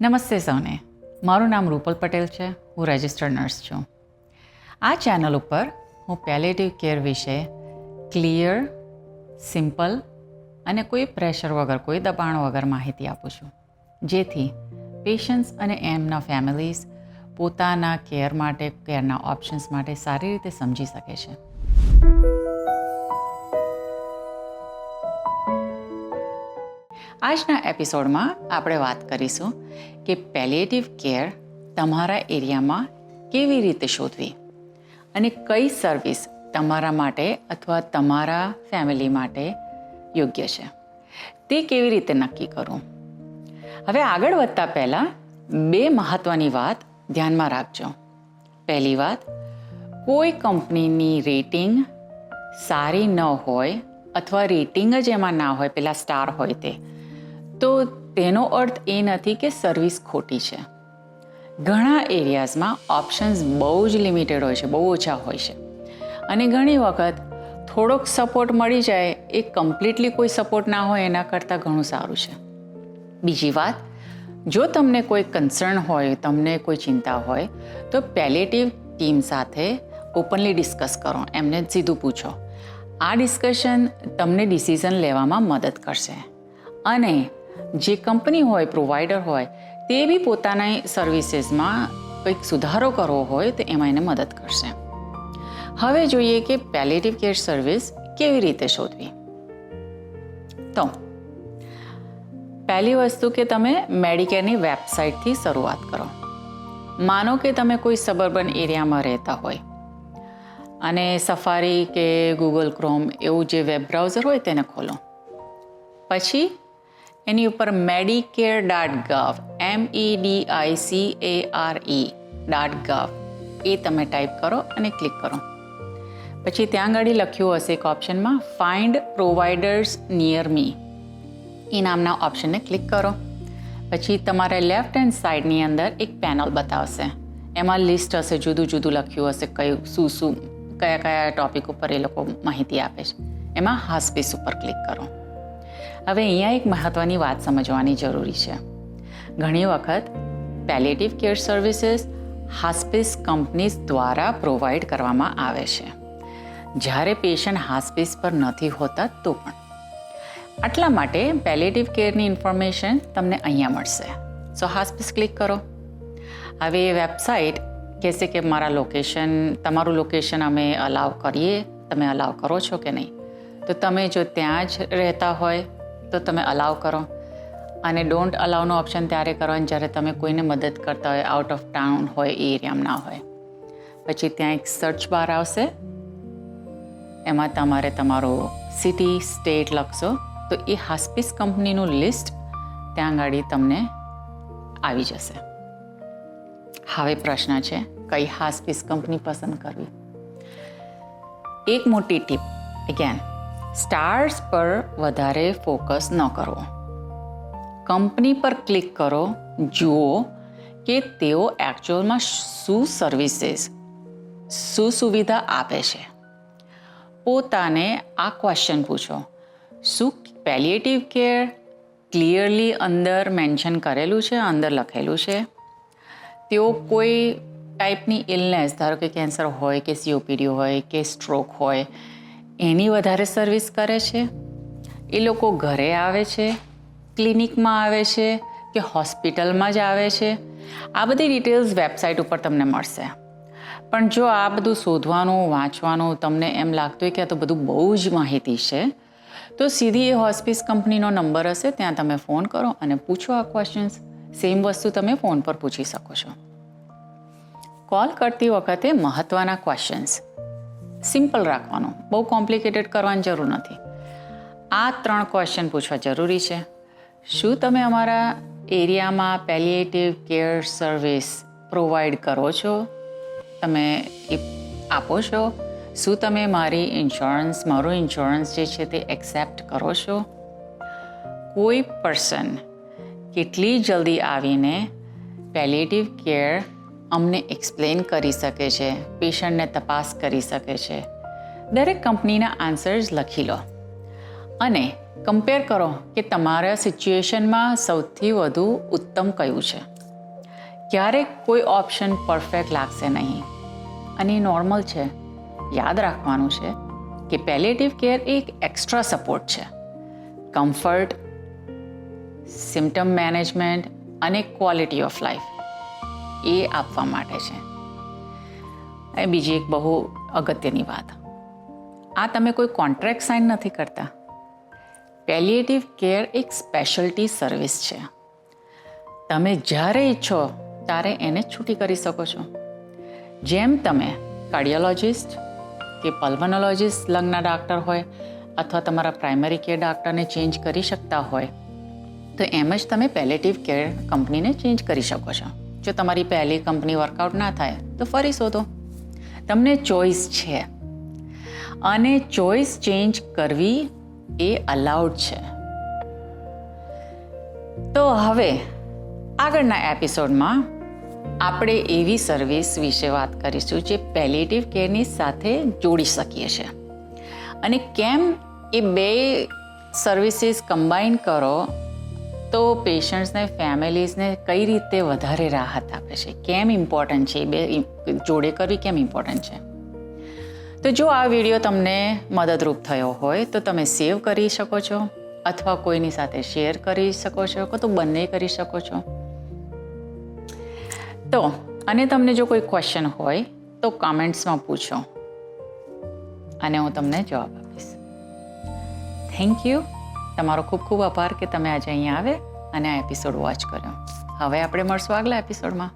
નમસ્તે સૌને. મારું નામ રૂપલ પટેલ છે. હું રજિસ્ટર્ડ નર્સ છું. આ ચેનલ ઉપર હું પેલેટિવ કેર વિશે ક્લિયર સિમ્પલ અને કોઈ પ્રેશર વગર, કોઈ દબાણ વગર માહિતી આપું છું. જેથી પેશન્ટ્સ અને એમના ફેમિલીઝ પોતાના કેર માટે કેરના ઓપ્શન્સ માટે સારી રીતે સમજી શકે છે. આજના એપિસોડમાં આપણે વાત કરીશું કે પેલિએટિવ કેર તમારા એરિયામાં કેવી રીતે શોધવી અને કઈ સર્વિસ તમારા માટે અથવા તમારા ફેમિલી માટે યોગ્ય છે. તે કેવી રીતે નક્કી કરવું? હવે આગળ વધતા પહેલાં બે મહત્ત્વની વાત ધ્યાનમાં રાખજો. પહેલી વાત, કોઈ કંપનીની રેટિંગ સારી ન હોય અથવા રેટિંગ જ એમાં ના હોય, પેલા સ્ટાર હોય તે તો તેનો અર્થ એ નથી કે સર્વિસ ખોટી છે. ઘણા એરિયાઝમાં ઓપ્શન્સ બહુ જ લિમિટેડ હોય છે, બહુ ઓછા હોય છે. અને ઘણી વખત થોડોક સપોર્ટ મળી જાય, એ કમ્પ્લીટલી કોઈ સપોર્ટ ના હોય, એના કરતાં ઘણું સારું છે. બીજી વાત, જો તમને કોઈ કન્સર્ન હોય, તમને કોઈ ચિંતા હોય, તો પેલેટિવ ટીમ સાથે ઓપનલી ડિસ્કસ કરો, એમને સીધું પૂછો. આ ડિસ્કશન તમને ડિસિઝન લેવામાં મદદ કરશે. અને જે કંપની હોય પ્રોવાઈડર હોય, તે બી પોતાના સર્વિસીસમાં કંઈક સુધારો કરવો હોય, તો એમાં એને મદદ કરશે. હવે જોઈએ કે પેલેટિવ કેર સર્વિસ કેવી રીતે શોધવી. તો, પહેલી વસ્તુ કે તમે મેડિકેરની વેબસાઇટથી શરૂઆત કરો. માનો કે તમે કોઈ સબર્બન એરિયામાં રહેતા હોય. અને સફારી કે ગૂગલ ક્રોમ એવું જે વેબ બ્રાઉઝર હોય, તેને ખોલો. પછી એની ઉપર Medicare dot gov M E D I C A R E dot gov, એ તમે ટાઈપ કરો અને ક્લિક કરો. પછી ત્યાં આગળ લખ્યું હશે એક ઓપ્શનમાં, ફાઇન્ડ પ્રોવાઈડર્સ નિયર મી. એ નામના ઓપ્શનને ક્લિક કરો. પછી તમારે લેફ્ટ હેન્ડ સાઈડની અંદર એક પેનલ બતાવશે. એમાં લિસ્ટ હશે, જુદું જુદું લખ્યું હશે, કયું, શું શું, કયા કયા ટોપિક ઉપર એ લોકો માહિતી આપે છે. એમાં હાસ્પીસ ઉપર ક્લિક કરો. હવે અહીંયા એક મહત્ત્વની વાત સમજવાની જરૂરી છે. ઘણી વખત palliative care services hospice companies દ્વારા પ્રોવાઈડ કરવામાં આવે છે. જ્યારે પેશન્ટ હાસ્પિસ પર નથી હોતા તો પણ. આટલા માટે પેલેટિવ કેરની ઇન્ફોર્મેશન તમને અહીંયા મળશે. સો હાસ્પિસ ક્લિક કરો. હવે એ વેબસાઇટ કહેશે કે મારા લોકેશન તમારું લોકેશન અમે અલાવ કરીએ, તમે અલાવ કરો છો કે નહીં? તો તમે જો ત્યાં જ રહેતા હોય તો તમે અલાવ કરો. અને ડોન્ટ અલાવનો ઓપ્શન ત્યારે કરવાનું જ્યારે તમે કોઈને મદદ કરતા હોય આઉટ ઓફ ટાઉન હોય, એ એરિયામાં ના હોય. પછી ત્યાં એક સર્ચ બાર આવશે. એમાં તમારે તમારો સિટી સ્ટેટ લખશો. તો એ હાસ્પિસ કંપનીનું લિસ્ટ ત્યાં આગળ તમને આવી જશે. હવે પ્રશ્ન છે, કઈ હાસ્પિસ કંપની પસંદ કરવી? એક મોટી ટીપ અગેન સ્ટાર્સ પર વધારે ફોકસ ન કરવો કંપની પર ક્લિક કરો, જુઓ કે તેઓ એકચ્યુઅલમાં શું સર્વિસીસ, શું સુવિધા આપે છે. પોતાને આ ક્વેશ્ચન પૂછો. શું પેલિએટિવ કેર ક્લિયરલી અંદર મેન્શન કરેલું છે, અંદર લખેલું છે? તેઓ કોઈ ટાઈપની ઇલનેસ ધારો કે કેન્સર હોય કે સીઓપીડી હોય કે સ્ટ્રોક હોય એની વધારે સર્વિસ કરે છે? એ લોકો ઘરે આવે છે? ક્લિનિકમાં આવે છે? કે હોસ્પિટલમાં જ આવે છે? આ બધી ડિટેલ્સ વેબસાઇટ ઉપર તમને મળશે. પણ જો આ બધું શોધવાનું, વાંચવાનું તમને એમ લાગતું હોય કે આ તો બધું બહુ જ માહિતી છે, તો સીધી એ હોસ્પિસ કંપનીનો નંબર હશે, ત્યાં તમે ફોન કરો અને પૂછો આ ક્વેશ્ચન્સ સેમ વસ્તુ તમે ફોન પર પૂછી શકો છો. કોલ કરતી વખતે મહત્ત્વના ક્વેશ્ચન્સ સિમ્પલ રાખવાનું. બહુ કોમ્પ્લિકેટેડ કરવાની જરૂર નથી. આ ત્રણ ક્વેશ્ચન પૂછવા જરૂરી છે. શું તમે અમારા એરિયામાં પેલિએટિવ કેર સર્વિસ પ્રોવાઈડ કરો છો? તમે એ આપો છો? શું તમે મારી ઇન્સ્યોરન્સ મારું ઇન્સ્યોરન્સ જે છે તે એક્સેપ્ટ કરો છો? કોઈ પર્સન કેટલી જલ્દી આવીને પેલિએટિવ કેર અમને એક્સપ્લેન કરી શકે છે પેશન્ટને તપાસ કરી શકે છે. દરેક કંપનીના આન્સર્સ લખી લો. અને કમ્પેર કરો કે તમારા સિચ્યુએશનમાં સૌથી વધુ ઉત્તમ કયું છે. ક્યારેક કોઈ ઓપ્શન પરફેક્ટ લાગશે નહીં. અને એ નોર્મલ છે. યાદ રાખવાનું છે કે પેલેટિવ કેર એક એક્સ્ટ્રા સપોર્ટ છે. કમ્ફર્ટ સિમ્ટમ મેનેજમેન્ટ અને ક્વોલિટી ઓફ લાઈફ એ આપવા માટે છે. એ બીજી એક બહુ અગત્યની વાત. આ તમે કોઈ કોન્ટ્રાક્ટ સાઇન નથી કરતા. પેલિએટિવ કેર એક સ્પેશિયલ્ટી સર્વિસ છે. તમે જ્યારે ઈચ્છો ત્યારે એને છૂટી કરી શકો છો. જેમ તમે કાર્ડિયોલોજિસ્ટ કે પલ્મનોલોજિસ્ટ લંગના ડાક્ટર હોય અથવા તમારા પ્રાઇમરી કેર ડાક્ટરને ચેન્જ કરી શકતા હોય, તો એમ જ તમે પેલેટિવ કેર કંપનીને ચેન્જ કરી શકો છો. જો તમારી પહેલી કંપની વર્કઆઉટ ના થાય, તો ફરી શોધો. તમને ચોઈસ છે. અને ચોઈસ ચેન્જ કરવી એ અલાઉડ છે. તો હવે, આગળના એપિસોડમાં આપણે એવી સર્વિસ વિશે વાત કરીશું જે પેલેટિવ કેરની સાથે જોડી શકીએ છીએ. અને કેમ એ બે સર્વિસીસ કમ્બાઈન કરો તો પેશન્ટ્સને ફેમિલીઝને કઈ રીતે વધારે રાહત આપે છે? કેમ ઇમ્પોર્ટન્ટ છે? બે જોડે કરવી કેમ ઇમ્પોર્ટન્ટ છે? તો જો આ વીડિયો તમને મદદરૂપ થયો હોય, તો તમે સેવ કરી શકો છો, અથવા કોઈની સાથે શેર કરી શકો છો કે તો બંને કરી શકો છો. તો, અને તમને જો કોઈ ક્વેશ્ચન હોય, તો કમેન્ટ્સમાં પૂછો. અને હું તમને જવાબ આપીશ. થેન્ક યુ તમારો ખૂબ ખૂબ આભાર કે તમે આજે અહીંયા આવે અને આ એપિસોડ વોચ કર્યો. હવે આપણે મળશું આગલા એપિસોડમાં